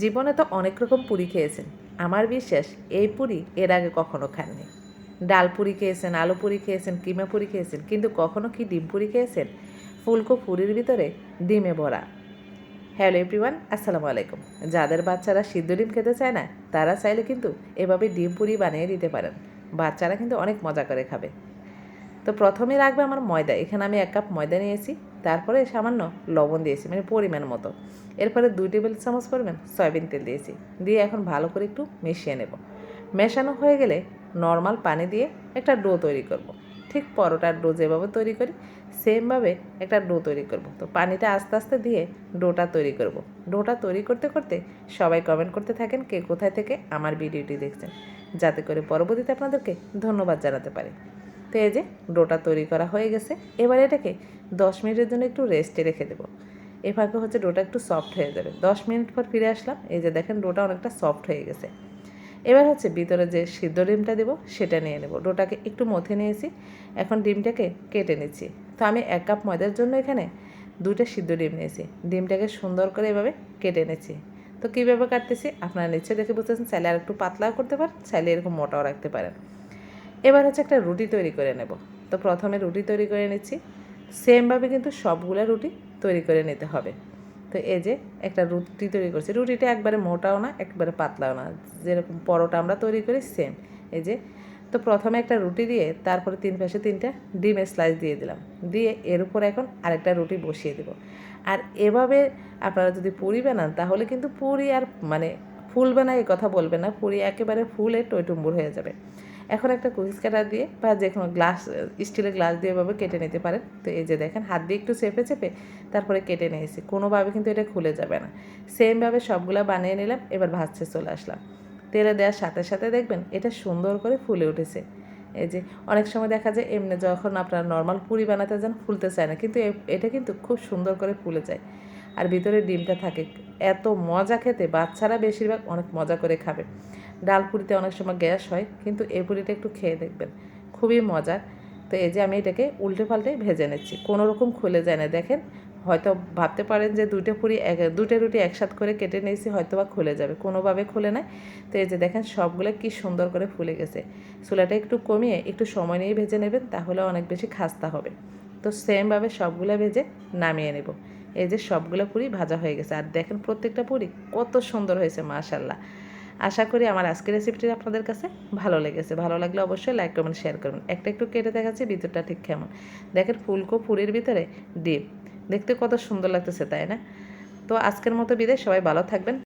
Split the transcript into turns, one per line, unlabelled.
জীবনে তো অনেক রকম পুরি খেয়েছেন। আমার বিশ্বাস, এই পুরি এর আগে কখনো খাননি। ডাল পুরি খেয়েছেন, আলু পুরি খেয়েছেন, কিমা পুরি খেয়েছেন, কিন্তু কখনো কি ডিম পুরি খেয়েছেন? ফুলকো পুরির ভিতরে ডিমে ভরা। হ্যালো এভরিওয়ান, আসসালামু আলাইকুম। যাদের বাচ্চারা সিদ্ধ ডিম খেতে চায় না, তারা চাইলে কিন্তু এভাবে ডিম পুরি বানিয়ে দিতে পারেন। বাচ্চারা কিন্তু অনেক মজা করে খাবে। তো প্রথমে রাখবে আমার ময়দা। এখানে আমি এক কাপ ময়দা নিয়েছি। তারপরে সামান্য লবণ দিয়েছি মানে পরিমাণ মতো। এরপরে দুই টেবিল চামচ পরিমাণ সয়াবিন তেল দিয়েছি। দিয়ে এখন ভালো করে একটু মিশিয়ে নেব। মেশানো হয়ে গেলে নর্মাল পানি দিয়ে একটা ডো তৈরি করব। ঠিক পরোটার ডো যেভাবে তৈরি করি, সেমভাবে একটা ডো তৈরি করব। তো পানিটা আস্তে আস্তে দিয়ে ডোটা তৈরি করব। ডোটা তৈরি করতে করতে সবাই কমেন্ট করতে থাকেন কে কোথায় থেকে আমার ভিডিওটি দেখছেন। যাতে করে পরবর্তীতে আপনাদেরকে ধন্যবাদ জানাতে পারি। তো এই যে ডোটা তৈরি করা হয়ে গেছে। এবার এটাকে দশ মিনিটের জন্য একটু রেস্টে রেখে দেবো। এ ফাঁকে হচ্ছে ডোটা একটু সফট হয়ে যাবে। দশ মিনিট পর ফিরে আসলাম, এই যে দেখেন ডোটা অনেকটা সফট হয়ে গেছে। এবার হচ্ছে ভিতরে যে সিদ্ধ ডিমটা দেবো, সেটা নিয়ে নেব। ডোটাকে একটু মথে নিয়েছি, এখন ডিমটাকে কেটে নিচ্ছি। তো আমি এক কাপ ময়দার জন্য এখানে দুইটা সিদ্ধ ডিম নিয়েছি। ডিমটাকে সুন্দর করে এভাবে কেটে নিচ্ছি। তো কীভাবে কাটতেছি, আপনারা নিচে দেখে বুঝতেছেন, চাইলে আর একটু পাতলাও করতে পারেন, চাইলে এরকম মোটাও রাখতে পারেন। এবার হচ্ছে একটা রুটি তৈরি করে নেব। তো প্রথমে রুটি তৈরি করে নিচ্ছি। সেমভাবে কিন্তু সবগুলো রুটি তৈরি করে নিতে হবে। তো এই যে একটা রুটি তৈরি করছি। রুটিটা একবারে মোটাও না, একবারে পাতলাও না। যেরকম পরোটা আমরা তৈরি করি সেম এই যে, তো প্রথমে একটা রুটি দিয়ে তারপরে তিন পাশে তিনটা ডিমের স্লাইস দিয়ে দিলাম। দিয়ে এর উপর এখন আরেকটা রুটি বসিয়ে দেব। আর এভাবে আপনারা যদি পুরি বানান, তাহলে কিন্তু পুরি আর মানে ফুলবে না এই কথা বলবে না, পুরি একেবারে ফুলে টইটুম্বুর হয়ে যাবে। এখন একটা কুকিজ কাটার দিয়ে বা যে কোনো গ্লাস, স্টিলের গ্লাস দিয়ে এভাবে কেটে নিতে পারেন। তো এই যে দেখেন, হাত দিয়ে একটু চেপে চেপে তারপরে কেটে নিয়েছি। কোনোভাবে কিন্তু এটা খুলে যাবে না। সেমভাবে সবগুলো বানিয়ে নিলাম, এবার ভাজতে চলে আসলাম। তেলে দেওয়ার সাথে সাথে দেখবেন এটা সুন্দর করে ফুলে উঠেছে। এই যে অনেক সময় দেখা যায়, এমনি যখন আপনারা নর্মাল পুরি বানাতে যান, ফুলতে চায় না। কিন্তু এটা কিন্তু খুব সুন্দর করে ফুলে যায়। আর ভিতরে ডিমটা থাকে। এত মজা খেতে, বাচ্চারা বেশিরভাগ অনেক মজা করে খাবে। ডাল পুরিতে অনেক সময় গ্যাস হয়, কিন্তু এই পুরিটা একটু খেয়ে দেখবেন, খুবই মজার। তো এই যে আমি এটাকে উল্টে পাল্টে ভেজে নিচ্ছি, কোনো রকম খুলে যায় না। দেখেন, হয়তো ভাবতে পারেন যে দুইটা পুরি এক দুটো রুটি একসাথ করে কেটে নিয়েছি হয়তো বা খুলে যাবে, কোনোভাবে খুলে নাই। তো এই যে দেখেন, সবগুলো কি সুন্দর করে ফুলে গেছে। চুলাটা একটু কমিয়ে একটু সময় নিয়ে ভেজে নেবেন, তাহলে অনেক বেশি খাস্তা হবে। তো সেমভাবে সবগুলো ভেজে নামিয়ে নেব। এই যে সবগুলো পুরি ভাজা হয়ে গেছে। আর দেখেন প্রত্যেকটা পুরি কত সুন্দর হয়েছে মাশাল্লাহ আশা করি আমার আজকের রেসিপিটি আপনাদের কাছে ভালো লেগেছে। ভালো লাগলে অবশ্যই লাইক কমেন্ট শেয়ার করবেন। একটা একটু কেটে দেখাচ্ছি, ভিতরটা ঠিক কেমন। দেখেন ফুলকো পুরির ভিতরে ডিপ দেখতে কত সুন্দর লাগতেছে, তাই না? তো আজকের মতো বিদায়। সবাই ভালো থাকবেন।